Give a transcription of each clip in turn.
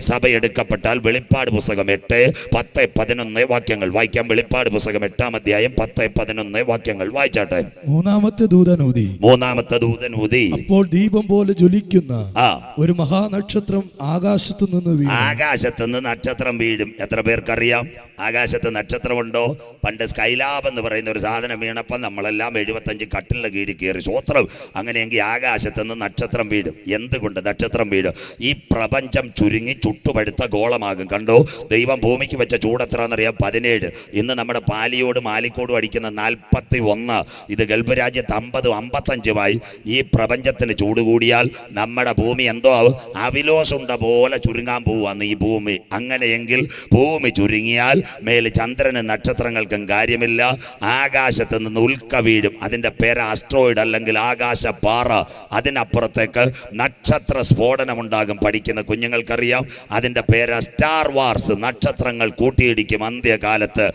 സഭ എടുക്കപ്പെട്ടാൽ വെളിപ്പാട് പുസ്തകം എട്ട് പത്ത് പതിനൊന്ന് വാക്യങ്ങൾ വായിക്കാം. വെളിപ്പാട് പുസ്തകം എട്ടാം അധ്യായം പത്ത് പതിനൊന്ന് വാക്യങ്ങൾ വായിച്ചാട്ടെ. മൂന്നാമത്തെ ദൂതനൂതി. മൂന്നാമത്തെ ദൂതനൂതി. അപ്പോൾ ദീപം പോലെ ജ്വലിക്കുന്ന ആ. ഒരു മഹാനക്ഷത്രം ആകാശത്തു നിന്ന് ആകാശത്ത് നിന്ന് നക്ഷത്രം വീഴും. എത്ര പേർക്കറിയാം? ആകാശത്ത് നക്ഷത്രമുണ്ടോ? പണ്ട് സ്കൈലാബ് എന്ന് പറയുന്ന ഒരു സാധനം വീണപ്പം നമ്മളെല്ലാം എഴുപത്തഞ്ച് കട്ടിലിന്റെ കീഴിൽ കയറി. സ്വോത്രം അങ്ങനെയെങ്കിൽ ആകാശത്ത് നിന്ന് നക്ഷത്രം വീഴും. എന്തുകൊണ്ട് നക്ഷത്രം വീഴും? ഈ പ്രപഞ്ചം ചുരുങ്ങി ചുട്ടുപഴുത്ത ഗോളമാകും. കണ്ടോ? ദൈവം ഭൂമിക്ക് വെച്ച ചൂടെത്രാന്നറിയാം പതിനേഴ്. ഇന്ന് നമ്മുടെ പാലിയോടും മാലിക്കോടും അടിക്കുന്ന നാൽപ്പത്തി ഒന്ന് ഇത് ഗൾഫ് രാജ്യത്ത് അമ്പതും അമ്പത്തഞ്ചുമായി. ഈ പ്രപഞ്ചത്തിന് ചൂട് കൂടിയാൽ നമ്മുടെ ഭൂമി എന്തോ അവിലോസുണ്ട പോലെ ചുരുങ്ങാൻ പോവാന്ന് ഈ ഭൂമി. അങ്ങനെയെങ്കിൽ ഭൂമി ചുരുങ്ങിയാൽ മേൽ ചന്ദ്രനും നക്ഷത്രങ്ങൾക്കും കാര്യമില്ല. ആകാശത്ത് നിന്ന് ഉൽക്ക വീഴും. അതിന്റെ പേര് ആസ്ട്രോയിഡ് അല്ലെങ്കിൽ ആകാശ പാറ അതിനപ്പുറത്തേക്ക് നക്ഷത്ര സ്ഫോടനം ഉണ്ടാകും പഠിക്കുന്ന കുഞ്ഞുങ്ങൾക്കറിയാം. അതിന്റെ പേര് സ്റ്റാർ വാർസ്. നക്ഷത്രങ്ങൾ കൂട്ടിയിടിക്കും അന്ത്യകാലത്ത്.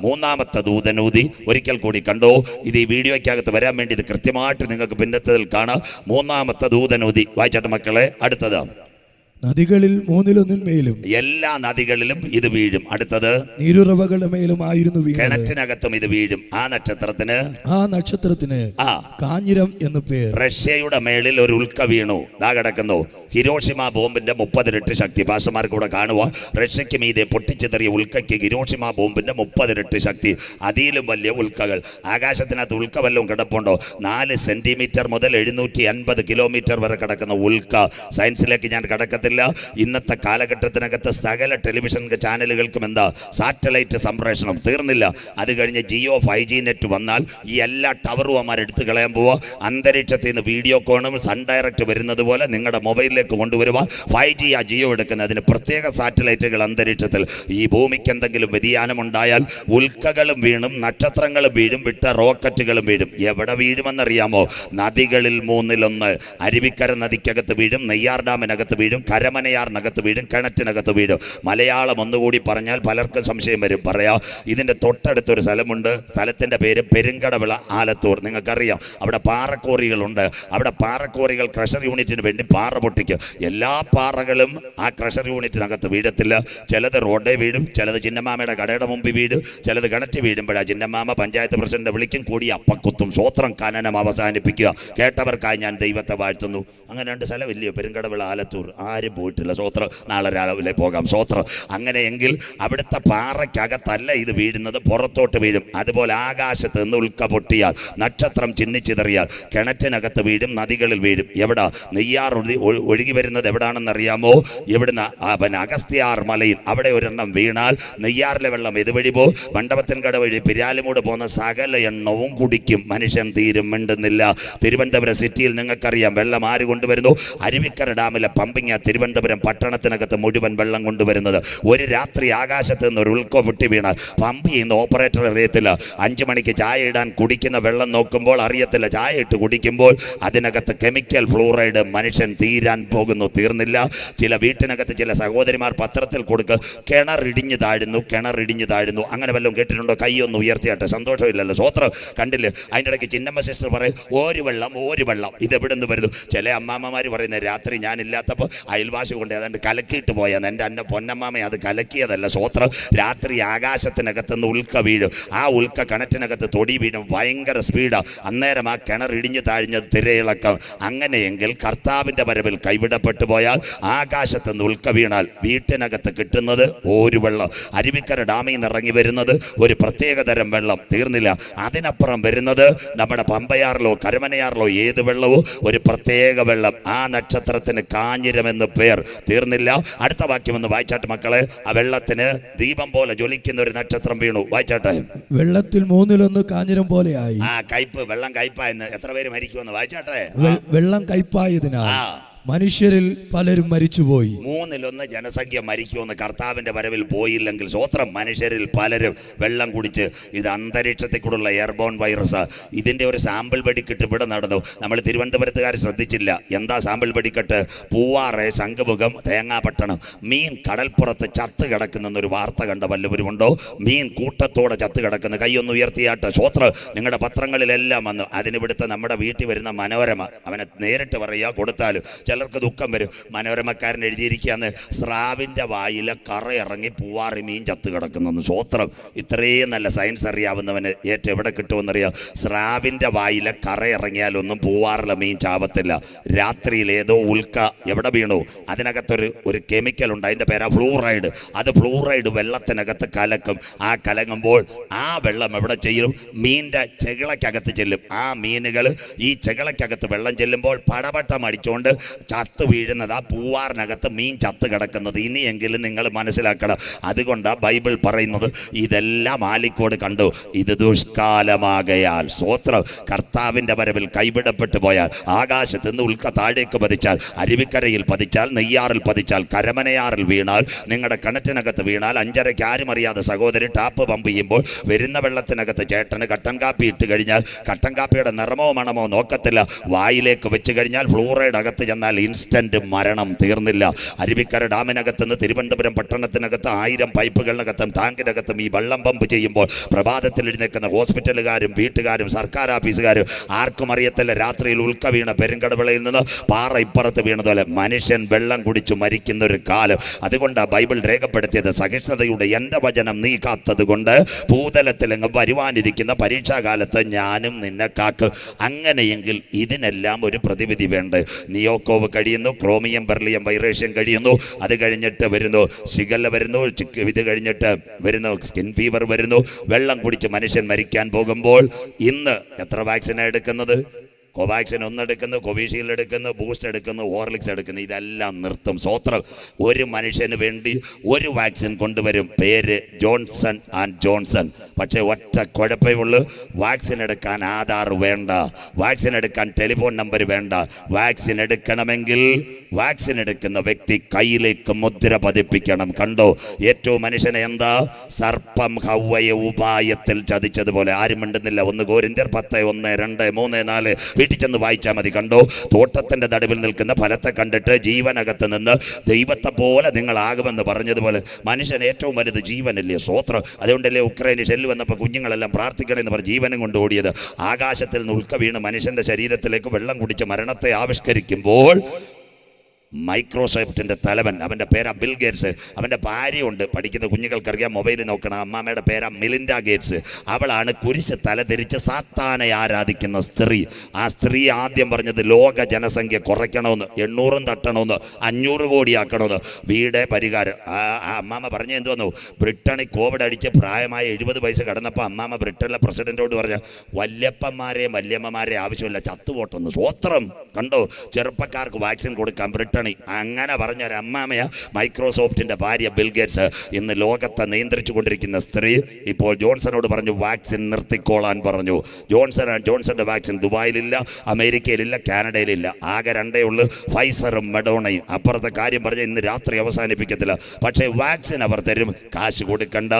മൂന്നാമത്തെ ദൂതനൂതി ഒരിക്കൽ കൂടി കണ്ടോ? ഇത് ഈ വീഡിയോയ്ക്കകത്ത് വരാൻ വേണ്ടി ഇത് കൃത്യമായിട്ട് നിങ്ങൾക്ക് പിന്നത്തതിൽ കാണാം. മൂന്നാമത്തെ ദൂതനൂതി വായിച്ചാട്ട് മക്കളെ അടുത്തത്. നദികളിൽ മൂന്നിലൊന്നിന്മേലും എല്ലാ നദികളിലും ഇത് വീഴും. അടുത്തത്? നീരുറവകളുടെ മേലും ആയിരുന്നു കിണറ്റിനകത്തും ഇത് വീഴും. ആ നക്ഷത്രത്തിന്? ആ നക്ഷത്രത്തിന് ആ. കാഞ്ഞിരം എന്ന് പേര് റഷ്യയുടെ മേളിൽ ഒരു ഉൽക്ക വീണു. ദാ കിടക്കുന്നു. ഹിരോഷിമ ബോംബിന്റെ മുപ്പതിരട്ടി ശക്തി. പാസ്റ്റർമാർക്ക് കൂടെ കാണുക. റഷ്യക്ക് മീതെ പൊട്ടിച്ചെറിയ ഉൽക്കയ്ക്ക് ഹിരോഷിമ ബോംബിന്റെ മുപ്പതിരട്ടി ശക്തി. അതിലും വലിയ ഉൽക്കകൾ. ആകാശത്തിനകത്ത് ഉൽക്ക വല്ലതും കിടപ്പുണ്ടോ? നാല് സെന്റിമീറ്റർ മുതൽ എഴുന്നൂറ്റി അൻപത് കിലോമീറ്റർ വരെ കിടക്കുന്ന ഉൽക്ക. സയൻസിലേക്ക് ഞാൻ കിടക്കത്തില്ല ഇന്നത്തെ കാലഘട്ടത്തിനകത്ത് സകല ടെലിവിഷൻ ചാനലുകൾക്കും എന്താ സാറ്റലൈറ്റ് സംപ്രേഷണം തീർന്നില്ല. അത് കഴിഞ്ഞ് ജിയോ ഫൈവ് ജി നെറ്റ് വന്നാൽ ഈ എല്ലാ ടവറും അമ്മാർ എടുത്തു കളയാൻ പോവുക അന്തരീക്ഷത്തിൽ നിന്ന് വീഡിയോ കോണും സൺ ഡയറക്റ്റ് വരുന്നത് പോലെ നിങ്ങളുടെ മൊബൈലിലേക്ക് കൊണ്ടുവരുവാൻ ഫൈവ് ജി ആ ജിയോ എടുക്കുന്ന അതിന് പ്രത്യേക സാറ്റലൈറ്റുകൾ അന്തരീക്ഷത്തിൽ. ഈ ഭൂമിക്ക് എന്തെങ്കിലും വ്യതിയാനമുണ്ടായാൽ ഉൽക്കകളും വീണും നക്ഷത്രങ്ങളും വീഴും വിട്ട റോക്കറ്റുകളും വീഴും. എവിടെ വീഴുമെന്നറിയാമോ? നദികളിൽ മൂന്നിലൊന്ന് അരുവിക്കര നദിക്കകത്ത് വീഴും നെയ്യാർ ഡാമിനകത്ത് വീഴും കരമനയാറിനകത്ത് വീഴും കിണറ്റിനകത്ത് വീഴും. മലയാളം ഒന്നുകൂടി പറഞ്ഞാൽ പലർക്കും സംശയം വരും. പറയാം ഇതിന്റെ തൊട്ടടുത്തൊരു സ്ഥലമുണ്ട്. സ്ഥലത്തിന്റെ പേര് പെരുങ്കടവിള ആലത്തൂർ. നിങ്ങൾക്കറിയാം അവിടെ പാറക്കോറികളുണ്ട്. അവിടെ പാറക്കോറികൾ ക്രഷർ യൂണിറ്റിന് വേണ്ടി പാറ പൊട്ടിക്കും. എല്ലാ പാറകളും ആ ക്രഷർ യൂണിറ്റിനകത്ത് വീഴത്തില്ല. ചിലത് റോഡേ വീഴും ചിലത് ചിന്നമാമയുടെ കടയുടെ മുമ്പിൽ വീഴും ചിലത് കിണറ്റി വീഴുമ്പോഴാ ചിന്നമാമ പഞ്ചായത്ത് പ്രസിഡന്റ് വിളിക്കും കൂടി അപ്പക്കുത്തും സ്വോത്രം കാനനം അവസാനിപ്പിക്കുക. കേട്ടവർക്കായി ഞാൻ ദൈവത്തെ വാഴ്ത്തുന്നു. അങ്ങനെ രണ്ട് സ്ഥലമില്ലയോ പെരുങ്കടവിള ആലത്തൂർ. ആരും പോയിട്ടില്ല. സ്വോത്രം നാളെ രാവിലെ പോകാം. സ്വോത്രം അങ്ങനെയെങ്കിൽ അവിടുത്തെ പാറയ്ക്കകത്തല്ല ഇത് വീഴുന്നത് പുറത്തോട്ട് വീഴും. അതുപോലെ ആകാശത്ത് നിന്ന് ഉൽക്ക പൊട്ടിയാൽ നക്ഷത്രം ചിന്നിച്ചിതറിയാൽ കിണറ്റിനകത്ത് വീഴും നദികളിൽ വീഴും. എവിടെ? നെയ്യാർ ഒഴി- ഒഴു- ഒഴുകി വരുന്നത് എവിടാണെന്നറിയാമോ? ഇവിടുന്ന് ആ പിന്നെ അഗസ്ത്യാർ മലയിൽ അവിടെ ഒരെണ്ണം വീണാൽ നെയ്യാറിലെ വെള്ളം ഇതുവഴി പോ മണ്ഡപത്തിൻകട വഴി പിരാലിമൂട് പോകുന്ന സകല എണ്ണവും കുടിക്കും. മനുഷ്യൻ തീരും മിണ്ടുന്നില്ല. തിരുവനന്തപുരം സിറ്റിയിൽ നിങ്ങൾക്കറിയാം വെള്ളം ആര് കൊണ്ടുവരുന്നു? അരുവിക്കര ഡാമിലെ പമ്പിങ്ങ തിരുവനന്തപുരം പട്ടണത്തിനകത്ത് മുഴുവൻ വെള്ളം കൊണ്ടുവരുന്നത്. ഒരു രാത്രി ആകാശത്ത് നിന്ന് ഒരു ഉൾക്കോ പൊട്ടി വീണ്. പമ്പ് ചെയ്യുന്ന ഓപ്പറേറ്റർ അറിയത്തില്ല. അഞ്ചു മണിക്ക് ചായ ഇടാൻ കുടിക്കുന്ന വെള്ളം നോക്കുമ്പോൾ അറിയത്തില്ല. ചായ ഇട്ട് കുടിക്കുമ്പോൾ അതിനകത്ത് കെമിക്കൽ ഫ്ലൂറൈഡ് മനുഷ്യൻ തീരാൻ പോകുന്നു. തീർന്നില്ല. ചില വീട്ടിനകത്ത് ചില സഹോദരിമാർ പത്രത്തിൽ കൊടുക്ക്. ഇടിഞ്ഞു താഴുന്നു കിണർ ഇടിഞ്ഞു താഴുന്നു. അങ്ങനെ വല്ലതും കേട്ടിട്ടുണ്ടോ? കൈയൊന്ന് ഉയർത്തിയാട്ടെ. സന്തോഷമില്ലല്ലോ. സ്വോത്രം കണ്ടില്ലേ? അതിന്റെ ഇടയ്ക്ക് ചിന്നമ്മ സിസ്റ്റർ പറയും ഒരു വെള്ളം ഒരു വെള്ളം. ഇത് എവിടെ നിന്ന് വരുന്നു? ചില അമ്മാമ്മമാർ പറയുന്നത് രാത്രി ഞാനില്ലാത്തപ്പോൾ അയൽവാസി കൊണ്ട് ഏതാണ്ട് കലക്കിയിട്ട് പോയാന്ന്. എന്റെ അന്ന പൊന്നമ്മാമ അത് കലക്കിയതല്ല. സ്വോത്രം രാത്രി ആകാശത്തിനകത്ത് നിന്ന് ഉൽക്ക വീഴും. ആ ഉൽക്ക കിണറ്റിനകത്ത് തൊടി വീഴും. ഭയങ്കര സ്പീഡാണ് അന്നേരം ആ കിണർ ഇടിഞ്ഞു താഴ്ഞ്ഞത് തിരയിളക്കം. അങ്ങനെയെങ്കിൽ കർത്താവിന്റെ വരവിൽ കൈവിടപ്പെട്ടു പോയാൽ ആകാശത്ത് നിന്ന് ഉൽക്ക വീണാൽ വീട്ടിനകത്ത് കിട്ടുന്നത് ഒരു വെള്ളം. അരുവിക്കര ഡാമിൽ നിന്ന് ഇറങ്ങി വരുന്നത് ഒരു പ്രത്യേക തരം വെള്ളം. തീർന്നില്ല. അതിനപ്പുറം വരുന്നത് നമ്മുടെ പമ്പയാറിലോ കരമനയാറിലോ ഏത് വെള്ളവും ഒരു പ്രത്യേക വെള്ളം. ആ നക്ഷത്രത്തിന് കാഞ്ഞിരമെന്ന് പേർ തീർന്നില്ല. അടുത്ത വാക്യം ഒന്ന് വായിച്ചാട്ട് മക്കളെ. ആ വെള്ളത്തിന് ദീപം പോലെ ജ്വലിക്കുന്ന ഒരു നക്ഷത്രം വീണു. വായിച്ചാട്ടെ. വെള്ളത്തിൽ മൂന്നിലൊന്ന് കാഞ്ഞിരം പോലെയായി. ആ കയ്പ് വെള്ളം കയ്പായെന്ന് എത്ര പേര് മരിക്കുമെന്ന് വായിച്ചാട്ടെ. വെള്ളം കയ്പായതിനാൽ മനുഷ്യരിൽ പലരും മരിച്ചുപോയി. മൂന്നിലൊന്ന് ജനസംഖ്യ മരിക്കുമെന്ന് കർത്താവിന്റെ വരവിൽ പോയില്ലെങ്കിൽ സ്വോത്രം മനുഷ്യരിൽ പലരും വെള്ളം കുടിച്ച് ഇത് അന്തരീക്ഷത്തിൽ കൂടെയുള്ള എയർബോൺ വൈറസ് ഇതിന്റെ ഒരു സാമ്പിൾ വെടിക്കെട്ട് ഇവിടെ നടന്നു. നമ്മൾ തിരുവനന്തപുരത്തുകാർ ശ്രദ്ധിച്ചില്ല. എന്താ സാമ്പിൾ വെടിക്കെട്ട്? പൂവാറ് ശംഖുമുഖം തേങ്ങാപട്ടണം. മീൻ കടൽപ്പുറത്ത് ചത്ത് കിടക്കുന്നൊരു വാർത്ത കണ്ട വല്ലവരുമുണ്ടോ? മീൻ കൂട്ടത്തോടെ ചത്ത് കിടക്കുന്ന. കൈയൊന്ന് ഉയർത്തിയാട്ട്. സ്വോത്ര നിങ്ങളുടെ പത്രങ്ങളിലെല്ലാം വന്നു. അതിനിവിടുത്തെ നമ്മുടെ വീട്ടിൽ വരുന്ന മനോരമ അവനെ നേരിട്ട് പറയുക കൊടുത്താലും ചിലർക്ക് ദുഃഖം വരും. മനോരമക്കാരൻ എഴുതിയിരിക്കുകയാണ് സ്രാവിന്റെ വായിലെ കറ ഇറങ്ങി പൂവാറി മീൻ ചത്ത് കിടക്കുന്നു സ്വോത്രം ഇത്രയും നല്ല സയൻസ് അറിയാവുന്നവന് ഏറ്റവും എവിടെ കിട്ടുമെന്നറിയാം? സ്രാവിന്റെ വായിലെ കറ ഇറങ്ങിയാലൊന്നും പൂവാറിലെ മീൻ ചാവത്തില്ല. രാത്രിയിൽ ഏതോ ഉൽക്ക എവിടെ വീണു? അതിനകത്തൊരു ഒരു കെമിക്കൽ ഉണ്ട്. അതിന്റെ പേരാ ഫ്ലൂറൈഡ്. അത് ഫ്ലൂറൈഡ് വെള്ളത്തിനകത്ത് കലക്കും. ആ കലങ്ങുമ്പോൾ ആ വെള്ളം എവിടെ ചെയ്യും മീന്റെ ചെകിളയ്ക്കകത്ത് ചെല്ലും. ആ മീനുകൾ ഈ ചെകിളയ്ക്കകത്ത് വെള്ളം ചെല്ലുമ്പോൾ പടപട്ടം അടിച്ചുകൊണ്ട് ചത്ത് വീഴുന്നത് ആ പൂവാറിനകത്ത് മീൻ ചത്ത് കിടക്കുന്നത് ഇനിയെങ്കിലും നിങ്ങൾ മനസ്സിലാക്കണം. അതുകൊണ്ടാണ് ബൈബിൾ പറയുന്നത് ഇതെല്ലാം ആലിക്കോട് കണ്ടു. ഇത് ദുഷ്കാലമാകയാൽ സ്വോത്രം കർത്താവിന്റെ വരവിൽ കൈവിടപ്പെട്ടു പോയാൽ ആകാശത്ത് നിന്ന് ഉൽക്ക താഴേക്ക് പതിച്ചാൽ അരുവിക്കരയിൽ പതിച്ചാൽ നെയ്യാറിൽ പതിച്ചാൽ കരമനയാറിൽ വീണാൽ നിങ്ങളുടെ കിണറ്റിനകത്ത് വീണാൽ അഞ്ചരയ്ക്ക് ആരും അറിയാതെ സഹോദരി ടാപ്പ് പമ്പ് ചെയ്യുമ്പോൾ വരുന്ന വെള്ളത്തിനകത്ത് ചേട്ടന് കട്ടൻ കാപ്പി ഇട്ട് കഴിഞ്ഞാൽ കട്ടൻ കാപ്പിയുടെ നിറമോ മണമോ നോക്കത്തില്ല. വായിലേക്ക് വെച്ച് കഴിഞ്ഞാൽ ഫ്ലൂറൈഡ് അകത്ത് ചെന്നാൽ ഇൻസ്റ്റന്റ് മരണം തീർന്നില്ല. അരുവിക്കര ഡാമിനകത്ത് നിന്ന് തിരുവനന്തപുരം പട്ടണത്തിനകത്ത് ആയിരം പൈപ്പുകളിനകത്തും ടാങ്കിനകത്തും ഈ വെള്ളം പമ്പ് ചെയ്യുമ്പോൾ പ്രഭാതത്തിൽ എഴുന്നേക്കുന്ന ഹോസ്പിറ്റലുകാരും വീട്ടുകാരും സർക്കാർ ഓഫീസുകാരും ആർക്കും അറിയത്തില്ല. രാത്രിയിൽ ഉൽക്ക വീണ പെരുങ്കടവിളയിൽ നിന്ന് പാറ ഇപ്പുറത്ത് വീണതുപോലെ മനുഷ്യൻ വെള്ളം കുടിച്ചു മരിക്കുന്ന ഒരു കാലം. അതുകൊണ്ടാണ് ബൈബിൾ രേഖപ്പെടുത്തിയത് സഹിഷ്ണുതയുടെ എന്റെ വചനം നീ കാത്തത് കൊണ്ട് ഭൂതലത്തിൽ അങ്ങ് വരുവാനിരിക്കുന്ന പരീക്ഷാകാലത്ത് ഞാനും നിന്നെ കാക്ക്. അങ്ങനെയെങ്കിൽ ഇതിനെല്ലാം ഒരു പ്രതിവിധി വേണ്ട? നിയോക്കോവ് കഴിയുന്നു ക്രോമിയം ബെർലിയം വൈറേഷ്യം കഴിയുന്നു. അത് കഴിഞ്ഞിട്ട് വരുന്നു സിഗൽ വരുന്നു ഇത് കഴിഞ്ഞിട്ട് വരുന്നു സ്കിൻ ഫീവർ വരുന്നു. വെള്ളം കുടിച്ച് മനുഷ്യൻ മരിക്കാൻ പോകുമ്പോൾ ഇന്ന് എത്ര വാക്സിനാണ് എടുക്കുന്നത്? കോവാക്സിൻ ഒന്നെടുക്കുന്നു കോവിഷീൽഡ് എടുക്കുന്നു ബൂസ്റ്റ് എടുക്കുന്നു ഹോർലിക്സ് എടുക്കുന്നു. ഇതെല്ലാം നിർത്തും. സ്വോത്രം ഒരു മനുഷ്യന് വേണ്ടി ഒരു വാക്സിൻ കൊണ്ടുവരും. പേര് ജോൺസൺ ആൻഡ് ജോൺസൺ. പക്ഷേ ഒറ്റ കുഴപ്പമേ ഉള്ളൂ. വാക്സിൻ എടുക്കാൻ ആധാർ വേണ്ട. വാക്സിൻ എടുക്കാൻ ടെലിഫോൺ നമ്പർ വേണ്ട. വാക്സിൻ എടുക്കണമെങ്കിൽ വാക്സിൻ എടുക്കുന്ന വ്യക്തി കയ്യിലേക്ക് മുദ്ര പതിപ്പിക്കണം. കണ്ടോ? ഏറ്റവും മനുഷ്യനെ എന്താ? സർപ്പം ഹൗവയെ ഉപായത്തിൽ ചതിച്ചതുപോലെ. ആരും മിണ്ടുന്നില്ല. ഒന്ന് കോരിന്തിയർ പത്ത് ഒന്ന് രണ്ട് മൂന്ന് നാല്. വീട്ടിൽ ചെന്ന് വായിച്ചാൽ മതി. കണ്ടോ? തോട്ടത്തിന്റെ നടുവിൽ നിൽക്കുന്ന ഫലത്തെ കണ്ടിട്ട് ജീവനകത്ത് നിന്ന് ദൈവത്തെ പോലെ നിങ്ങളാകുമെന്ന് പറഞ്ഞതുപോലെ മനുഷ്യൻ ഏറ്റവും വലുത് ജീവനല്ലേ? സ്വോത്രം. അതുകൊണ്ടല്ലേ ഉക്രൈനിൽ ഷെല്ല് വന്നപ്പോൾ കുഞ്ഞുങ്ങളെല്ലാം പ്രാർത്ഥിക്കണമെന്ന് പറഞ്ഞ് ജീവനും കൊണ്ട് ഓടിയത്. ആകാശത്തിൽ നിന്ന് ഉൾക്ക വീണ് മനുഷ്യന്റെ ശരീരത്തിലേക്ക് വെള്ളം കുടിച്ച് മരണത്തെ ആവിഷ്കരിക്കുമ്പോൾ മൈക്രോസോഫ്റ്റിന്റെ തലവൻ. അവന്റെ പേരാ ബിൽ ഗേറ്റ്സ്. അവന്റെ ഭാര്യയുണ്ട്. പഠിക്കുന്ന കുഞ്ഞുങ്ങൾക്കറിയാം മൊബൈലിൽ നോക്കണം അമ്മാമ്മയുടെ പേരാ മിലിൻഡ ഗേറ്റ്സ്. അവളാണ് കുരിശ് തലതിരിച്ച് സാത്താനെ ആരാധിക്കുന്ന സ്ത്രീ. ആ സ്ത്രീ ആദ്യം പറഞ്ഞത് ലോക ജനസംഖ്യ കുറയ്ക്കണമെന്ന് എണ്ണൂറും തട്ടണമെന്ന് അഞ്ഞൂറ് കോടിയാക്കണമെന്ന്. വീടേ പരിഹാരം. ആ അമ്മാമ്മ പറഞ്ഞ എന്തോന്നു ബ്രിട്ടണിൽ കോവിഡ് അടിച്ച് പ്രായമായ എഴുപത് പൈസ കടന്നപ്പോൾ അമ്മാമ്മ ബ്രിട്ടനിലെ പ്രസിഡന്റോട് പറഞ്ഞ വല്യപ്പന്മാരെയും വല്യമ്മമാരെയും ആവശ്യമില്ല ചത്തുപോട്ടെന്ന്. സ്വോത്രം കണ്ടോ? ചെറുപ്പക്കാർക്ക് വാക്സിൻ കൊടുക്കാൻ ബ്രിട്ടണി അങ്ങനെ പറഞ്ഞ ഒരു അമ്മാമയ മൈക്രോസോഫ്റ്റിന്റെ ഭാര്യ ബിൽഗേറ്റ്സ് ഇന്ന് ലോകത്തെ നിയന്ത്രിച്ചു കൊണ്ടിരിക്കുന്ന സ്ത്രീ ഇപ്പോൾ ജോൺസണോട് പറഞ്ഞു വാക്സിൻ നിർത്തിക്കോളാൻ പറഞ്ഞു. ജോൺസൺ ആൻഡ് ജോൺസന്റെ വാക്സിൻ ദുബായിലില്ല അമേരിക്കയിലില്ല കാനഡയിലില്ല. ആകെ രണ്ടേ ഉള്ളൂ. ഫൈസറും മെഡോണയും. അപ്പുറത്തെ കാര്യം പറഞ്ഞ് ഇന്ന് രാത്രി അവസാനിപ്പിക്കത്തില്ല. പക്ഷേ വാക്സിൻ അവർ തരും. കാശ് കൊടുക്കണ്ട.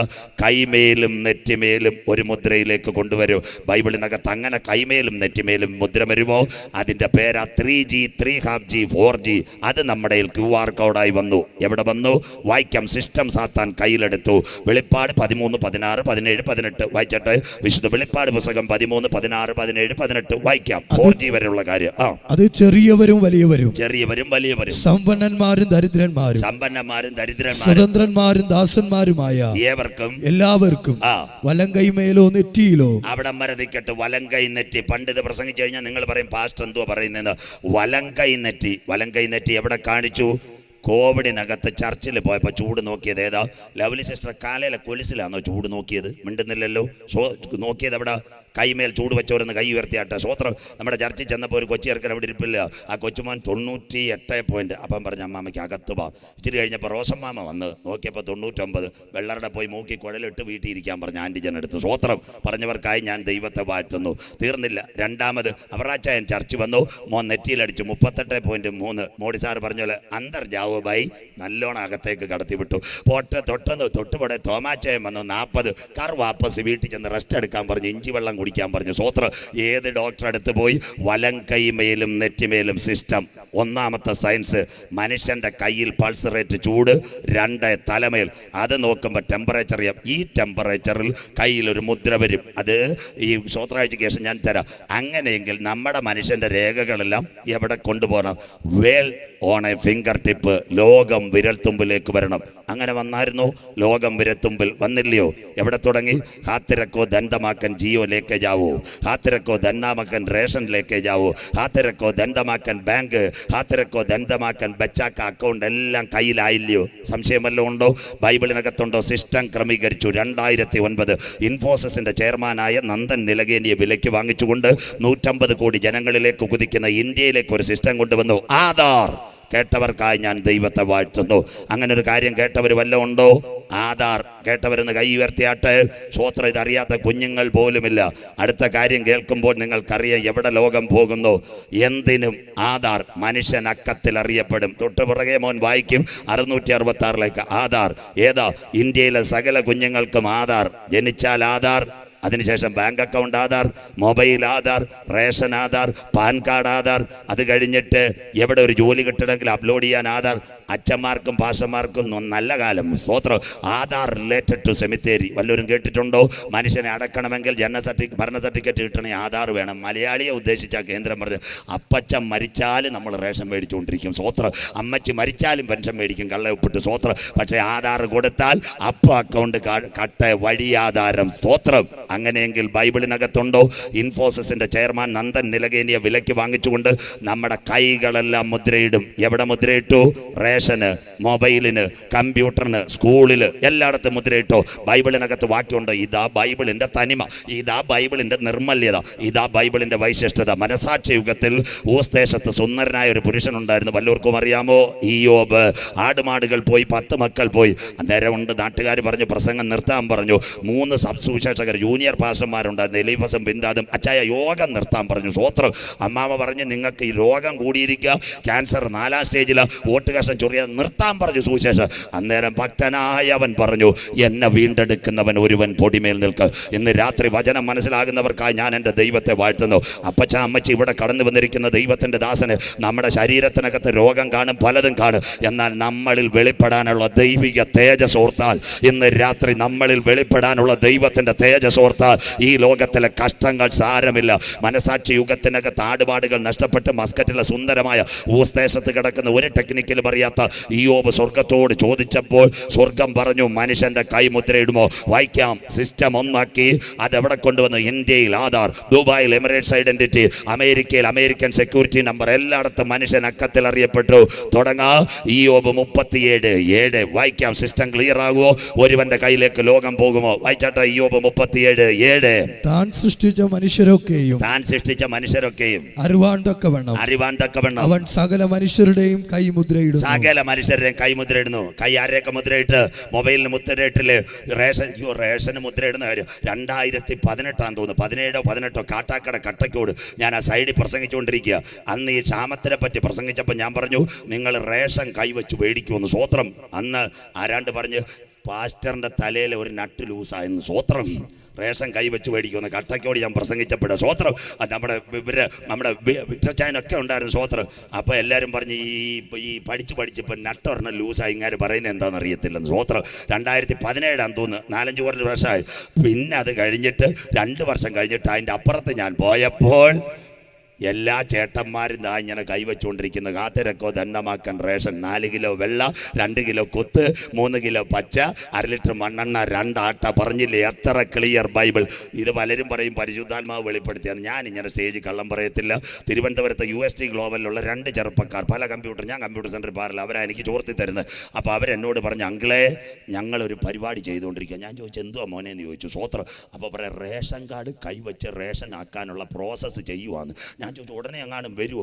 കൈമേലും നെറ്റിമേലും ഒരു മുദ്രയിലേക്ക് കൊണ്ടുവരും. ബൈബിളിനകത്ത് അങ്ങനെ കൈമേലും നെറ്റിമേലും മുദ്ര വരുമോ? അതിന്റെ പേരാ three G three half G four G. അത് നമ്മുടെ ക്യു ആർ കോഡായി വന്നു. എവിടെ വന്നു? വായിക്കാം. സിസ്റ്റം സാത്താൻ കയ്യിലെടുത്തു. വെളിപ്പാട് പതിമൂന്ന് പതിനാറ് പതിനേഴ് പതിനെട്ട്. വായിച്ചിട്ട്. വിശുദ്ധ വെളിപ്പാട് പുസ്തകം പതിമൂന്ന് പതിനാറ് പതിനേഴ് പതിനെട്ട്. വായിക്കാം. ഫോർ ജി വരെയുള്ള കാര്യം. ആ. അത് ചെറിയവരും വലിയവരും. ചെറിയവരും വലിയവരും. സമ്പന്നന്മാരും ദരിദ്രന്മാരും. സമ്പന്നന്മാരും ദരിദ്രന്മാരും. സ്വതന്ത്രന്മാരും ദാസന്മാരുമായ ഏവർക്കും. എല്ലാവർക്കും. ആ. വലം കൈമേലോ നെറ്റിയിലോ. അവിടം മരതിക്കട്ട് വലം കൈ നെറ്റി. പണ്ട് ഇത് പ്രസംഗിച്ചു കഴിഞ്ഞാൽ നിങ്ങൾ പറയും പാസ്റ്റർ എന്തുവാ പറയുന്നത് വലം കൈ നെറ്റി. വലം കൈ നെറ്റി എവിടെ കാണിച്ചു? കോവിഡിനകത്ത് ചർച്ചിൽ പോയപ്പോൾ ചൂട് നോക്കിയത് ഏതാ? ലവ്ലി സിസ്റ്റർ കാലയിലെ കൊലിസിലാണോ ചൂട് നോക്കിയത്? മിണ്ടുന്നില്ലല്ലോ. സോ നോക്കിയത് എവിടെ? കൈമേൽ ചൂട് വെച്ചവരെന്ന് കൈ ഉയർത്തിയാട്ടെ. സ്വോത്രം നമ്മുടെ ചർച്ചിൽ ചെന്നപ്പോൾ ഒരു കൊച്ചി ഇറക്കൻ അവിടെ ഇരിപ്പില്ല. ആ കൊച്ചുമോൻ തൊണ്ണൂറ്റി എട്ട് പോയിന്റ് അപ്പം പറഞ്ഞ അമ്മാമ്മയ്ക്ക് അകത്ത് വാ. ഇച്ചിരി കഴിഞ്ഞപ്പോൾ റോസമ്മാമ വന്ന് നോക്കിയപ്പോൾ തൊണ്ണൂറ്റൊമ്പത്. വെള്ളറുടെ പോയി മൂക്കി കുഴലിട്ട് വീട്ടിൽ ഇരിക്കാൻ പറഞ്ഞ ആന്റിജൻ എടുത്ത്. സ്വോത്രം പറഞ്ഞവർക്കായി ഞാൻ ദൈവത്തെ വാഴ്ത്തുന്നു. തീർന്നില്ല. രണ്ടാമത് അവറാച്ചായൻ ചർച്ച് വന്നു. മോൻ നെറ്റിയിലടിച്ചു. മുപ്പത്തെട്ട് പോയിന്റ് മൂന്ന്. മോഡി സാർ പറഞ്ഞ പോലെ അന്തർജാവുമായി നല്ലോണം അകത്തേക്ക് കടത്തിവിട്ടു. പോട്ടെ തൊട്ടെന്ന് തൊട്ടുപടെ തോമാച്ചയം വന്നു. നാൽപ്പത് കാർ വാപ്പസ് വീട്ടിൽ ചെന്ന് റെസ്റ്റ് എടുക്കാൻ പറഞ്ഞു ഇഞ്ചി വെള്ളം കുടി കുടിക്കാൻ പറഞ്ഞു. സോത്ര ഏത് ഡോക്ടർ അടുത്ത് പോയി? വലം കൈമേലും നെറ്റിമേലും സിസ്റ്റം ഒന്നാമത്തെ സയൻസ് മനുഷ്യന്റെ കയ്യിൽ പൾസ് റേറ്റ് ചൂട് രണ്ട് തലമേൽ. അത് നോക്കുമ്പോൾ ടെമ്പറേച്ചർ ഈ ടെമ്പറേച്ചറിൽ കയ്യിൽ ഒരു മുദ്ര വരും. അത് ഈ ശ്രോത്രാഴ്ചയ്ക്ക് ശേഷം ഞാൻ തരാം. അങ്ങനെയെങ്കിൽ നമ്മുടെ മനുഷ്യന്റെ രേഖകളെല്ലാം എവിടെ കൊണ്ടുപോകണം? World on a fingertip ലോകം വിരൽത്തുമ്പിലേക്ക് വരണം. അങ്ങനെ വന്നായിരുന്നു ലോകം വിരത്തുമ്പിൽ വന്നില്ലയോ? എവിടെ തുടങ്ങി? ഹാത്തിരക്കോ ദന്തമാക്കൻ ജിയോ ലേക്കേ ആവോ ഹാത്തിരക്കോ ദണ്ടാമാക്കൻ റേഷൻ ലേക്കേ ആവോ ഹാത്തിരക്കോ ദന്തമാക്കൻ ബാങ്ക് ഹാത്തിരക്കോ ദന്തമാക്കൻ ബച്ചാക്ക അക്കൗണ്ട് എല്ലാം കയ്യിലായില്ലയോ? സംശയം വല്ലതും ഉണ്ടോ? ബൈബിളിനകത്തുണ്ടോ? സിസ്റ്റം ക്രമീകരിച്ചു. രണ്ടായിരത്തി ഒൻപത് ഇൻഫോസിസിന്റെ ചെയർമാനായ നന്ദൻ നിലകേനിയെ വിലയ്ക്ക് വാങ്ങിച്ചുകൊണ്ട് നൂറ്റമ്പത് കോടി ജനങ്ങളിലേക്ക് കുതിക്കുന്ന ഇന്ത്യയിലേക്ക് ഒരു സിസ്റ്റം കൊണ്ടുവന്നു. ആധാർ. കേട്ടവർക്കായി ഞാൻ ദൈവത്തെ വാഴ്ത്തുന്നു. അങ്ങനെ ഒരു കാര്യം കേട്ടവർ വല്ലതും ഉണ്ടോ? ആധാർ കേട്ടവരെന്ന് കൈ ഉയർത്തിയാട്ട്. സ്വോത്ര ഇതറിയാത്ത കുഞ്ഞുങ്ങൾ പോലുമില്ല. അടുത്ത കാര്യം കേൾക്കുമ്പോൾ നിങ്ങൾക്കറിയാം എവിടെ ലോകം പോകുന്നു. എന്തിനും ആധാർ മനുഷ്യൻ അക്കത്തിൽ അറിയപ്പെടും. തൊട്ട് പുറകെ മോൻ വായിക്കും അറുന്നൂറ്റി അറുപത്തി ആറിലേക്ക് ആധാർ. ഏതാ? ഇന്ത്യയിലെ സകല കുഞ്ഞുങ്ങൾക്കും ആധാർ. ജനിച്ചാൽ ആധാർ. അതിനുശേഷം bank account Aadhaar mobile Aadhaar ration Aadhaar PAN card Aadhaar. അത് കഴിഞ്ഞിട്ട് എവിടെ ഒരു ജോലി കിട്ടണമെങ്കിൽ അപ്ലോഡ് ചെയ്യാൻ ആധാർ. അച്ഛന്മാർക്കും ഭാഷന്മാർക്കും ന- നല്ല കാലം. സ്തോത്രം. ആധാർ റിലേറ്റഡ് ടു സെമിത്തേരി വല്ലവരും കേട്ടിട്ടുണ്ടോ? മനുഷ്യനെ അടക്കണമെങ്കിൽ ജനന സർട്ടിഫിക്കറ്റ് ഭരണ സർട്ടിഫിക്കറ്റ് കിട്ടണമെങ്കിൽ ആധാർ വേണം. മലയാളിയെ ഉദ്ദേശിച്ച കേന്ദ്രം പറഞ്ഞു അപ്പച്ച മരിച്ചാലും നമ്മൾ റേഷൻ മേടിച്ചുകൊണ്ടിരിക്കും. സ്വോത്രം അമ്മച്ചി മരിച്ചാലും പെൻഷൻ മേടിക്കും. കള്ള ഉപ്പിട്ട് പക്ഷേ ആധാർ കൊടുത്താൽ അപ്പ അക്കൗണ്ട് കട്ട ആധാരം. സ്തോത്രം. അങ്ങനെയെങ്കിൽ ബൈബിളിനകത്തുണ്ടോ? ഇൻഫോസിസിന്റെ ചെയർമാൻ നന്ദൻ നിലകേനിയെ വിലയ്ക്ക് വാങ്ങിച്ചുകൊണ്ട് നമ്മുടെ കൈകളെല്ലാം മുദ്രയിടും. എവിടെ മുദ്രയിട്ടു? റേഷന് മൊബൈലിന് കമ്പ്യൂട്ടറിന് സ്കൂളിൽ എല്ലായിടത്തും മുദ്രയിട്ടോ. ബൈബിളിനകത്ത് വാക്യമുണ്ട് ഇതാ ബൈബിളിന്റെ തനിമ ഇതാ ബൈബിളിന്റെ നിർമ്മല്യത ഇതാ ബൈബിളിന്റെ വൈശിഷ്ടത മനസാക്ഷി യുഗത്തിൽ ഊസ്ദേശത്ത് സുന്ദരനായ ഒരു പുരുഷനുണ്ടായിരുന്നു. വല്ലവർക്കും അറിയാമോ? ഈ യോബ് ആടുമാടുകൾ പോയി പത്ത് മക്കൾ പോയി. അന്നേരം ഉണ്ട് നാട്ടുകാർ പറഞ്ഞു പ്രസംഗം നിർത്താൻ പറഞ്ഞു. മൂന്ന് സബ് സുവിശേഷകർ ജൂനിയർ പാസ്റ്റർമാരുണ്ടായിരുന്നു എലീഫസും ബിന്ദാദും അച്ചായ യോഗം നിർത്താൻ പറഞ്ഞു. സ്വോത്രം അമ്മാമ പറഞ്ഞ് നിങ്ങൾക്ക് ഈ രോഗം കൂടിയിരിക്കുക ക്യാൻസർ നാലാം സ്റ്റേജിൽ വോട്ട് ചൊറിയാതെ നിർത്താൻ പറഞ്ഞു. സുവിശേഷം അന്നേരം ഭക്തനായ അവൻ പറഞ്ഞു എന്നെ വീണ്ടെടുക്കുന്നവൻ ഒരുവൻ പൊടിമേൽ നിൽക്ക്. ഇന്ന് രാത്രി വചനം മനസ്സിലാകുന്നവർക്കായി ഞാൻ എന്റെ ദൈവത്തെ വാഴ്ത്തുന്നു. അപ്പച്ച അമ്മച്ചി ഇവിടെ കടന്നു വന്നിരിക്കുന്ന ദൈവത്തിന്റെ ദാസന് നമ്മുടെ ശരീരത്തിനകത്ത് രോഗം കാണും പലതും കാണും. എന്നാൽ നമ്മളിൽ വെളിപ്പെടാനുള്ള ദൈവിക തേജസ് ഓർത്താൽ ഇന്ന് രാത്രി നമ്മളിൽ വെളിപ്പെടാനുള്ള ദൈവത്തിന്റെ തേജസ് ഓർത്താൽ ഈ ലോകത്തിലെ കഷ്ടങ്ങൾ സാരമില്ല. മനസാക്ഷി യുഗത്തിനകത്ത് ആടുപാടുകൾ നഷ്ടപ്പെട്ട് മസ്കറ്റിലെ സുന്ദരമായ ഊസ്ദേശത്ത് കിടക്കുന്ന ഒരു ടെക്നിക്കലും അറിയാത്ത ഈയോബ് സ്വർഗത്തോട് ചോദിച്ചപ്പോൾ സ്വർഗം പറഞ്ഞു മനുഷ്യന്റെ കൈമുദ്രയിടുമോ വായിക്കാം. സിസ്റ്റം ഒന്നാക്കി അതെവിടെ കൊണ്ടുവന്നു? ഇന്ത്യയിൽ ആധാർ ദുബായിൽ എമിറേറ്റ്സ് ഐഡന്റിറ്റി അമേരിക്കയിൽ അമേരിക്കൻ സെക്യൂരിറ്റി നമ്പർ എല്ലായിടത്തും മനുഷ്യൻ അക്കത്തിൽ അറിയപ്പെട്ടു. തുടങ്ങാ. ഈയോബ് മുപ്പത്തിയേഴ് ഏഴ്. വായിക്കാം സിസ്റ്റം ക്ലിയർ ആകുമോ? ഒരുവന്റെ കയ്യിലേക്ക് ലോകം പോകുമോ? വായിച്ചാട്ടെ ഈയോബ് മുപ്പത്തിയേഴ് ഏഴ്. താൻ സൃഷ്ടിച്ച മനുഷ്യരൊക്കെയും താൻ സൃഷ്ടിച്ച മനുഷ്യരൊക്കെയും അറിവാൻ വേണം അറിവാൻ വേണം അവൻ സകല മനുഷ്യരുടെയും കൈമുദ്രയിടും സകല മനുഷ്യരുടെയും കൈ മുദ്രയിടുന്നു. കൈ ആരെയൊക്കെ മുദ്രയിട്ട്? മൊബൈലിന് മുദ്രയിട്ടിൽ റേഷൻ അയ്യോ റേഷന് മുദ്രയിടുന്ന കാര്യം. രണ്ടായിരത്തി പതിനെട്ടാന്ന് തോന്നുന്നു. പതിനേഴോ പതിനെട്ടോ കാട്ടാക്കട കട്ടക്കോട് ഞാൻ ആ സൈഡിൽ പ്രസംഗിച്ചുകൊണ്ടിരിക്കുക. അന്ന് ഈ ക്ഷാമത്തിനെ പറ്റി പ്രസംഗിച്ചപ്പോൾ ഞാൻ പറഞ്ഞു നിങ്ങൾ റേഷൻ കൈവച്ച് മേടിക്കുമെന്ന് സ്വോത്രം അന്ന് ആരാണ്ട് പറഞ്ഞ് പാസ്റ്ററിന്റെ തലയിൽ ഒരു നട്ട് ലൂസായെന്ന് സ്വോത്രം റേഷൻ കൈവച്ച് മേടിക്കുന്നു കട്ടക്കോട് ഞാൻ പ്രസംഗിച്ചപ്പോഴും. സ്വോത്രം നമ്മുടെ ഇവർ നമ്മുടെ വിറ്റച്ചായനൊക്കെ ഉണ്ടായിരുന്നു സ്വോത്രം അപ്പോൾ എല്ലാവരും പറഞ്ഞ് ഈ ഈ പഠിച്ച് പഠിച്ച് ഇപ്പം നട്ടൊരെണ്ണം ലൂസായി. ഇങ്ങനെ പറയുന്നത് എന്താണെന്ന് അറിയത്തില്ലെന്ന് സ്വോത്രം രണ്ടായിരത്തി പതിനേഴാന്ന് തോന്നുന്നു. നാലഞ്ച് കുറച്ച് വർഷമായി. പിന്നെ അത് കഴിഞ്ഞിട്ട് രണ്ട് വർഷം കഴിഞ്ഞിട്ട് അതിന്റെ അപ്പുറത്ത് ഞാൻ പോയപ്പോൾ എല്ലാ ചേട്ടന്മാരും ദാ ഇങ്ങനെ കൈവച്ചുകൊണ്ടിരിക്കുന്ന. കാത്തിരക്കോ ദണ്ഡമാക്കൻ റേഷൻ നാല് കിലോ വെള്ള രണ്ട് കിലോ കൊത്ത് മൂന്ന് കിലോ പച്ച അര ലിറ്റർ മണ്ണെണ്ണ രണ്ടാട്ട പറഞ്ഞില്ലേ? എത്ര ക്ലിയർ ബൈബിൾ. ഇത് പലരും പറയും പരിശുദ്ധാത്മാവ് വെളിപ്പെടുത്തിയാണ് ഞാൻ ഇങ്ങനെ സ്റ്റേജ് കള്ളം പറയത്തില്ല. തിരുവനന്തപുരത്ത് യു എസ് ടി ഗ്ലോബലിലുള്ള രണ്ട് ചെറുപ്പക്കാർ പല കമ്പ്യൂട്ടർ ഞാൻ കമ്പ്യൂട്ടർ സെന്ററിൽ പാറില്ല അവരാ എനിക്ക് ചോർത്തി തരുന്നത്. അപ്പോൾ അവരെന്നോട് പറഞ്ഞു അങ്കിളെ ഞങ്ങളൊരു പരിപാടി ചെയ്തുകൊണ്ടിരിക്കുക ഞാൻ ചോദിച്ചു എന്തുവാ മോനെ? എന്ന് ചോദിച്ചു സ്വോത്രം അപ്പോൾ പറയാം റേഷൻ കാർഡ് കൈവച്ച് റേഷൻ ആക്കാനുള്ള പ്രോസസ്സ് ചെയ്യുവാന്ന് ഞാൻ ചോദിച്ചു ഉടനെ എങ്ങാനും വരുമോ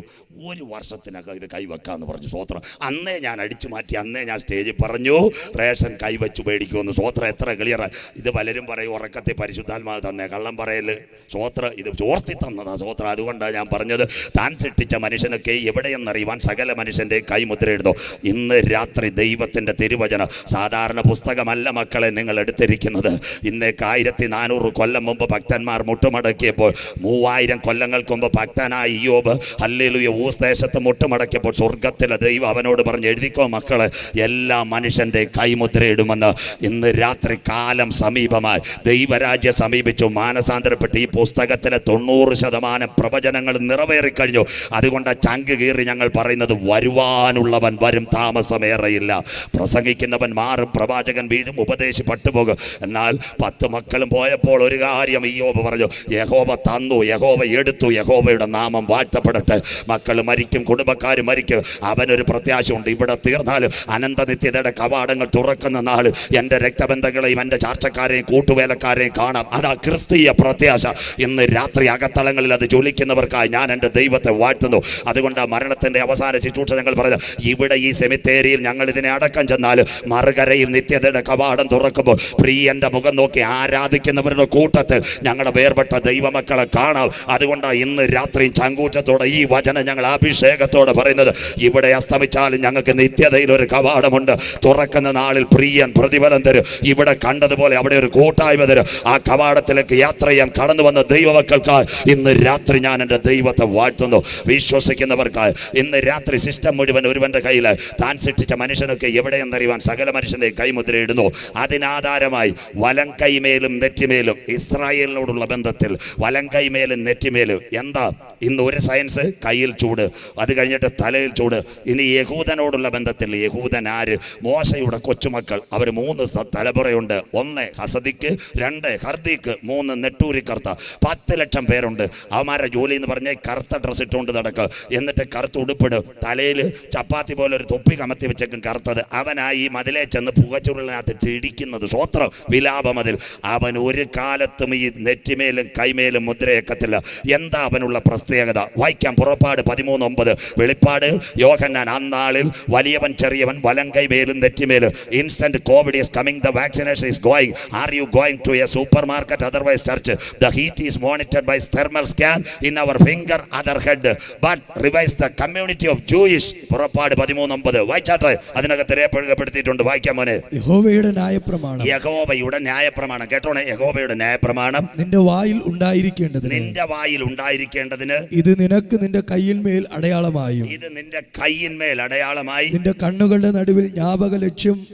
ഒരു വർഷത്തിനകം ഇത് കൈവെക്കാന്ന് പറഞ്ഞു സ്വോത്രം അന്നേ ഞാൻ അടിച്ചു മാറ്റി അന്നേ ഞാൻ സ്റ്റേജിൽ പറഞ്ഞു റേഷൻ കൈവച്ചു മേടിക്കുമെന്ന്. സ്വോത്രം എത്ര ക്ലിയർ ഇത് പലരും പറയും ഉറക്കത്തെ പരിശുദ്ധാത്മാവ് തന്നെ. കള്ളം പറയൽ. സ്വോത്ര ഇത് ചോർത്തി തന്നതാ സ്വോത്രം അതുകൊണ്ടാണ് ഞാൻ പറഞ്ഞത് താൻ സൃഷ്ടിച്ച മനുഷ്യനൊക്കെ എവിടെയെന്നറിയുവാൻ സകല മനുഷ്യന്റെ കൈമുദ്ര എഴുതോ ഇന്ന് രാത്രി ദൈവത്തിന്റെ തിരുവചനം സാധാരണ പുസ്തകമല്ല മക്കളെ നിങ്ങൾ എടുത്തിരിക്കുന്നത്. ഇന്നേക്ക് ആയിരത്തി നാനൂറ് കൊല്ലം മുമ്പ് ഭക്തന്മാർ മുട്ടുമടക്കിയപ്പോൾ മൂവായിരം കൊല്ലങ്ങൾക്ക് മുമ്പ് ഭക്തനായ യോബ് ഹല്ലേലൂയ ഊസ് ദേശത്ത് മുട്ടുമടക്കിയപ്പോൾ സ്വർഗത്തിലെ ദൈവം അവനോട് പറഞ്ഞ് എഴുതിക്കോ മക്കളെ എല്ലാ മനുഷ്യന്റെ കൈമുദ്രയിടുമെന്ന്. ഇന്ന് രാത്രി കാലം സമീപമായി. ദൈവരാജ്യം സമീപിച്ചു. മാനസാന്തരപ്പെട്ട് ഈ പുസ്തകത്തിലെ തൊണ്ണൂറ് ശതമാനം പ്രവചനങ്ങൾ നിറവേറിക്കഴിഞ്ഞു. അതുകൊണ്ട് ചങ്ക് കീറി ഞങ്ങൾ പറയുന്നത് വരുവാനുള്ളവൻ വരും താമസമേറെയില്ല പ്രസംഗിക്കുന്നവൻ മാറും പ്രവാചകൻ വീഴും ഉപദേശി പട്ടുപോകും എന്നാൽ പത്ത് മക്കളും പോയപ്പോൾ ഒരു കാര്യം ഈ യോബ പറഞ്ഞു യഹോവ തന്നു യഹോവ എടുത്തു യഹോവയുടെ നാമം വാഴ്ത്തപ്പെടട്ടെ. മക്കൾ മരിക്കും കുടുംബക്കാർ മരിക്കും. അവനൊരു പ്രത്യാശയുണ്ട്. ഇവിടെ തീർന്നാലും അനന്തനിത്യതയുടെ കവാടങ്ങൾ തുറക്കുന്ന നാൾ എന്റെ രക്തബന്ധങ്ങളെയും എന്റെ ചാർച്ചക്കാരെയും കൂട്ടുവേലക്കാരെയും കാണാം. അതാ ക്രിസ്തീയ പ്രത്യാശ. ഇന്ന് രാത്രി അകത്തളങ്ങളിൽ അത് ജ്വലിക്കുന്നവർക്കായി ഞാൻ എന്റെ ദൈവത്തെ വാഴ്ത്തുന്നു. അതുകൊണ്ട് ആ മരണത്തിന്റെ അവസാന ശുശ്രൂഷ ഞങ്ങൾ പറഞ്ഞു ഇവിടെ ഈ സെമിത്തേരിയിൽ ഞങ്ങൾ ഇതിനെ അടക്കം ചെന്നാൽ മറുകരയിൽ നിത്യതയുടെ കവാടം തുറക്കുമ്പോൾ പ്രിയന്റെ മുഖം നോക്കി ആരാധിക്കുന്നവരുടെ കൂട്ടത്തിൽ ഞങ്ങളുടെ വേർപെട്ട ദൈവമക്കളെ കാണാം. അതുകൊണ്ടാണ് ഇന്ന് രാത്രി ചങ്കൂറ്റത്തോടെ ഈ വചനം ഞങ്ങൾ അഭിഷേകത്തോടെ പറയുന്നത്. ഇവിടെ അസ്തമിച്ചാലും ഞങ്ങൾക്ക് നിത്യതയിൽ ഒരു കവാടമുണ്ട്. തുറക്കുന്ന നാളിൽ പ്രിയൻ പ്രതിഫലം തരും. ഇവിടെ കണ്ടതുപോലെ അവിടെ ഒരു കൂട്ടായ്മ തരും. ആ കവാടത്തിലേക്ക് യാത്ര ചെയ്യാൻ കടന്നു വന്ന ദൈവമക്കൾക്കായി ഇന്ന് രാത്രി ഞാൻ എന്റെ ദൈവത്തെ വാഴ്ത്തുന്നു. വിശ്വസിക്കുന്നവർക്കായി ഇന്ന് രാത്രി സിസ്റ്റം മുഴുവൻ ഒരുവന്റെ കയ്യിൽ താൻ സൃഷ്ടിച്ച മനുഷ്യനൊക്കെ എവിടെയെന്നറിയുവാൻ സകല മനുഷ്യന്റെ കൈമുദ്രയിടുന്നു അതിനാധാരമായി വലം കൈമേലും നെറ്റിമേലും ഇസ്രായേലിനോടുള്ള ബന്ധത്തിൽ വലം കൈമേലും നെറ്റിമേലും എന്താ ഇന്ന് ഒരു സയൻസ് കയ്യിൽ ചൂട് അത് കഴിഞ്ഞിട്ട് തലയിൽ ചൂട്. ഇനി യഹൂദനോടുള്ള ബന്ധത്തിൽ യഹൂദൻ ആര്? മോശയുടെ കൊച്ചുമക്കൾ. അവർ മൂന്ന് തലമുറയുണ്ട്. ഒന്ന് ഹസദിക്ക് രണ്ട് ഹർദിക്ക് മൂന്ന് നെട്ടൂരി കർത്ത പത്ത് ലക്ഷം പേരുണ്ട്. അവന്മാരുടെ ജോലി എന്ന് പറഞ്ഞാൽ കറുത്ത ഡ്രസ്സ് ഇട്ടുകൊണ്ട് നടക്കുക എന്നിട്ട് കറുത്ത ഉടുപ്പിടും. തലയിൽ ചപ്പാത്തി പോലെ ഒരു തൊപ്പി കമത്തി വെച്ചേക്കും കറുത്തത്. അവനായി ഈ മതിലെ ചെന്ന് പുകച്ചുരുളിനകത്തിട്ട് ഇടിക്കുന്നത് സ്വത്രം വിലാപമതിൽ അവൻ ഒരു കാലത്തും ഈ നെറ്റിമേലും കൈമേലും മുദ്രയേക്കത്തില്ല. എന്താ അവനുള്ള പ്രത്യേകത. വായിക്കാം പുറപ്പാട് പതിമൂന്ന് ഒമ്പത് വെളിപ്പാട് യോഹന്നാൻ അന്നാളിൽ വലിയവൻ ചെറിയവൻ വലം കൈമേലും നെറ്റിമേലും. Instant COVID is coming the vaccination is going are you going to a supermarket otherwise church the heat is monitored by thermal scan in our finger other head but revise the community of Jewish പുറപ്പാട് പതിമൂന്ന് ഒമ്പത് വായിച്ചാട്ടെ. അതിനകത്ത് രേഖപ്പെടുത്തിയിട്ടുണ്ട്. വായിക്കാൻ മോനെ. യഹോവയുടെ ന്യായപ്രമാണം. യഹോവയുടെ ന്യായപ്രമാണം. കേട്ടോണേ? യഹോവയുടെ ന്യായപ്രമാണം. നിന്റെ വായിൽ ഉണ്ടായിരിക്കേണ്ടതിന്. നിന്റെ വായിൽ ഉണ്ടായിരിക്കേണ്ടതിന് ഇത് നിനക്ക് നിന്റെ കയ്യിന്മേൽ അടയാളമായി. ഇത് നിന്റെ കയ്യിന്മേൽ അടയാളമായി. നിന്റെ കണ്ണുകളുടെ നടുവിൽ ജ്ഞാപക ലക്ഷ്യം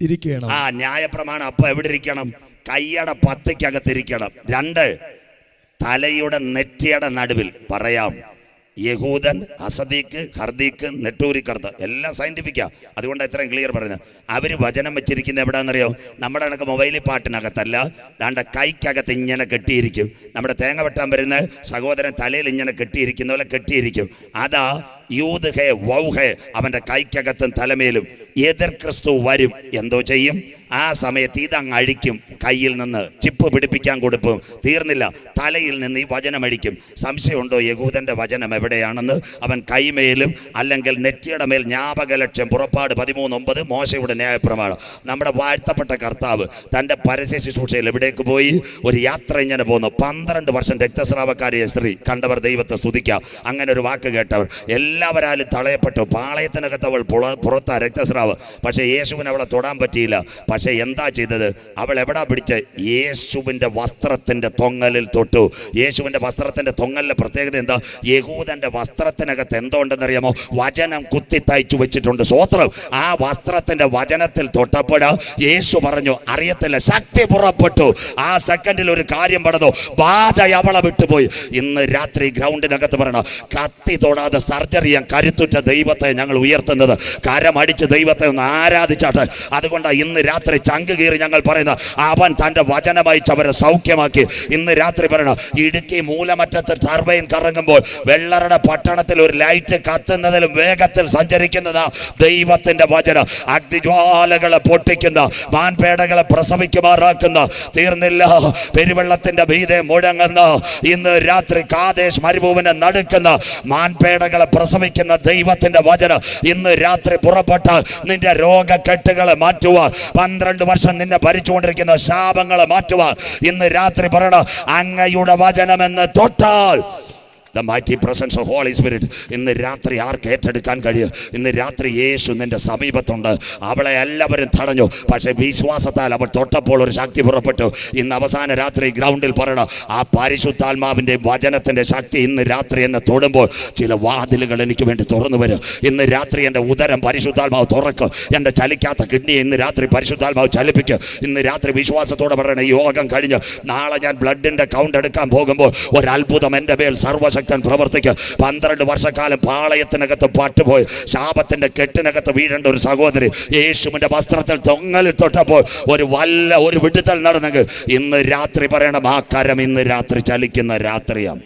ഇരിക്കണം ആ ന്യായ പ്രമാണം അപ്പൊ എവിടെ ഇരിക്കണം? കയ്യട പത്തയ്ക്കകത്തിരിക്കണം രണ്ട് തലയുടെ നെറ്റിയുടെ നടുവിൽ പറയാം. യഹൂദൻ അസദീക്ക് ഹർദീക്ക് നെട്ടൂരിക്കർത്ത് എല്ലാം സയന്റിഫിക്കാ അതുകൊണ്ട് ഇത്രയും ക്ലിയർ പറയുന്നത്. അവർ വചനം വെച്ചിരിക്കുന്നത് എവിടെയാണെന്നറിയോ നമ്മുടെ കണക്ക് മൊബൈലിൽ പാട്ടിനകത്തല്ല. ദാണ്ട കൈക്കകത്ത് ഇങ്ങനെ കെട്ടിയിരിക്കും. നമ്മുടെ തേങ്ങ വെട്ടാൻ വരുന്ന സഹോദരൻ തലയിൽ ഇങ്ങനെ കെട്ടിയിരിക്കുന്ന പോലെ കെട്ടിയിരിക്കും. അതാ യൂത് ഹേ വൗ ഹേ അവന്റെ കൈക്കകത്തും തലമേലും എതിർ ക്രിസ്തു വരും. എന്തോ ചെയ്യും? ആ സമയത്ത് ഇതങ്ങ് അഴിക്കും. കയ്യിൽ നിന്ന് ചിപ്പ് പിടിപ്പിക്കാൻ കൊടുക്കും. തീർന്നില്ല. തലയിൽ നിന്ന് ഈ വചനം അഴിക്കും. സംശയമുണ്ടോ? യഹൂദന്റെ വചനം എവിടെയാണെന്ന്? അവൻ കൈമേലും അല്ലെങ്കിൽ നെറ്റിയുടെ മേൽ ജ്ഞാപക ലക്ഷ്യം പുറപ്പാട് പതിമൂന്ന് ഒമ്പത് മോശയുടെ ന്യായപ്രമാണം. നമ്മുടെ വാഴ്ത്തപ്പെട്ട കർത്താവ് തന്റെ പരസ്യ ശുശ്രൂഷയിൽ എവിടേക്ക് പോയി? ഒരു യാത്ര ഇങ്ങനെ പോകുന്നു പന്ത്രണ്ട് വർഷം രക്തസ്രാവക്കാരിയ സ്ത്രീ കണ്ടവർ ദൈവത്തെ സ്തുതിക്കാം. അങ്ങനെ ഒരു വാക്ക് കേട്ടവർ എല്ലാവരാലും തളയപ്പെട്ടു. പാളയത്തിനകത്ത് അവൾ പുറ- പുറത്താ രക്തസ്രാവ്. പക്ഷേ യേശുവിന് അവളെ തൊടാൻ പറ്റിയില്ല. പക്ഷേ എന്താ ചെയ്തത്? അവൾ എവിടാ പിടിച്ച്? യേശുവിന്റെ വസ്ത്രത്തിന്റെ തൊങ്ങലിൽ തൊട്ടു. യേശുവിന്റെ വസ്ത്രത്തിന്റെ തൊങ്ങലിലെ പ്രത്യേകത എന്താ? യഹൂദന്റെ വസ്ത്രത്തിനകത്ത് എന്തോ ഉണ്ടെന്നറിയാമോ വചനം കുത്തി തയ്ച്ചു വെച്ചിട്ടുണ്ട്. സ്വോത്രം ആ വസ്ത്രത്തിന്റെ വചനത്തിൽ തൊട്ടപ്പോൾ യേശു പറഞ്ഞു അറിയത്തില്ല ശക്തി പുറപ്പെട്ടു. ആ സെക്കൻഡിൽ ഒരു കാര്യം പറഞ്ഞു? ബാധ അവളെ വിട്ടുപോയി. ഇന്ന് രാത്രി ഗ്രൗണ്ടിനകത്ത് പറയണം? കത്തി തൊടാതെ സർജറി ചെയ്യാൻ കരുത്തുറ്റ ദൈവത്തെ ഞങ്ങൾ ഉയർത്തുന്നത്. കരമടിച്ച് ദൈവത്തെ ഒന്ന് ആരാധിച്ചാട്ടെ. അതുകൊണ്ടാണ് ഇന്ന് രാത്രി രാത്രി ചങ്ക് കീറി ഞങ്ങൾ പറയുന്ന അവൻ തന്റെ വചനമയച്ച് അവരെ സൗഖ്യമാക്കി. ഇന്ന് രാത്രി പറയണം ഇടുക്കി മൂലമറ്റത്ത് ടർബൈൻ കറങ്ങുമ്പോൾ വെള്ളറുടെ പട്ടണത്തിൽ ഒരു ലൈറ്റ് കത്തുന്നതിലും വേഗത്തിൽ സഞ്ചരിക്കുന്നതാ ദൈവത്തിന്റെ വചനം. അഗ്നിജ്വാലകളെ പൊട്ടിക്കുന്ന മാൻപേടകളെ പ്രസവിക്കുമാറാക്കുന്ന തീർന്നില്ല പെരുവെള്ളത്തിന്റെ ഭീതെ മുഴങ്ങുന്ന ഇന്ന് രാത്രി കാതേശ് മരുഭൂവിനെ നടുക്കുന്ന മാൻപേടകളെ പ്രസവിക്കുന്ന ദൈവത്തിന്റെ വചനം. ഇന്ന് രാത്രി പുറപ്പെട്ട നിന്റെ രോഗക്കെട്ടുകളെ മാറ്റുവാൻ പന്ത്രണ്ട് വർഷം നിന്നെ ഭരിച്ചുകൊണ്ടിരിക്കുന്ന ശാപങ്ങളെ മാറ്റുവാൻ ഇന്ന് രാത്രി പറയണം അങ്ങയുടെ വചനമെന്ന് തൊട്ടാൽ the mighty presence of Holy Spirit ഇന്ന് രാത്രി ആർക്ക് ഏറ്റെടുക്കാൻ കഴിയും? ഇന്ന് രാത്രി യേശു നിന്റെ സമീപത്തുണ്ട്. അവളെ എല്ലാവരും തടഞ്ഞു. പക്ഷേ വിശ്വാസത്താൽ അവൾ തൊട്ടപ്പോൾ ഒരു ശക്തി പുറപ്പെട്ടു. ഇന്ന് അവസാന രാത്രി ഗ്രൗണ്ടിൽ പറയണം ആ പരിശുദ്ധാത്മാവിന്റെ വചനത്തിന്റെ ശക്തി ഇന്ന് രാത്രി എന്നെ തൊടുമ്പോൾ ചില വാതിലുകൾ എനിക്ക് വേണ്ടി തുറന്നു വരും. ഇന്ന് രാത്രി എന്റെ ഉദരം പരിശുദ്ധാത്മാവ് തുറക്കും. എന്റെ ചലിക്കാത്ത കിഡ്നിയെ ഇന്ന് രാത്രി പരിശുദ്ധാത്മാവ് ചലിപ്പിക്കും. ഇന്ന് രാത്രി വിശ്വാസത്തോടെ പറയണ യോഗം കഴിഞ്ഞ് നാളെ ഞാൻ ബ്ലഡിന്റെ കൗണ്ട് എടുക്കാൻ പോകുമ്പോൾ ഒരു അത്ഭുതം എന്റെ മേൽ സർവശക്തൻ പ്രവർത്തിക്കുക. പന്ത്രണ്ട് വർഷക്കാലം പാളയത്തിനകത്ത് പട്ടുപോയി. ശാപത്തിന്റെ കെട്ടിനകത്ത് വീഴേണ്ട ഒരു സഹോദരി യേശുവിന്റെ വസ്ത്രത്തിൽ തൊങ്ങലിൽ തൊട്ടപ്പോൾ ഒരു വല്ല ഒരു വിടുതൽ നടന്നെങ്കിൽ ഇന്ന് രാത്രി പറയണം ആ കരം ഇന്ന് രാത്രി ചലിക്കുന്ന രാത്രിയാണ്.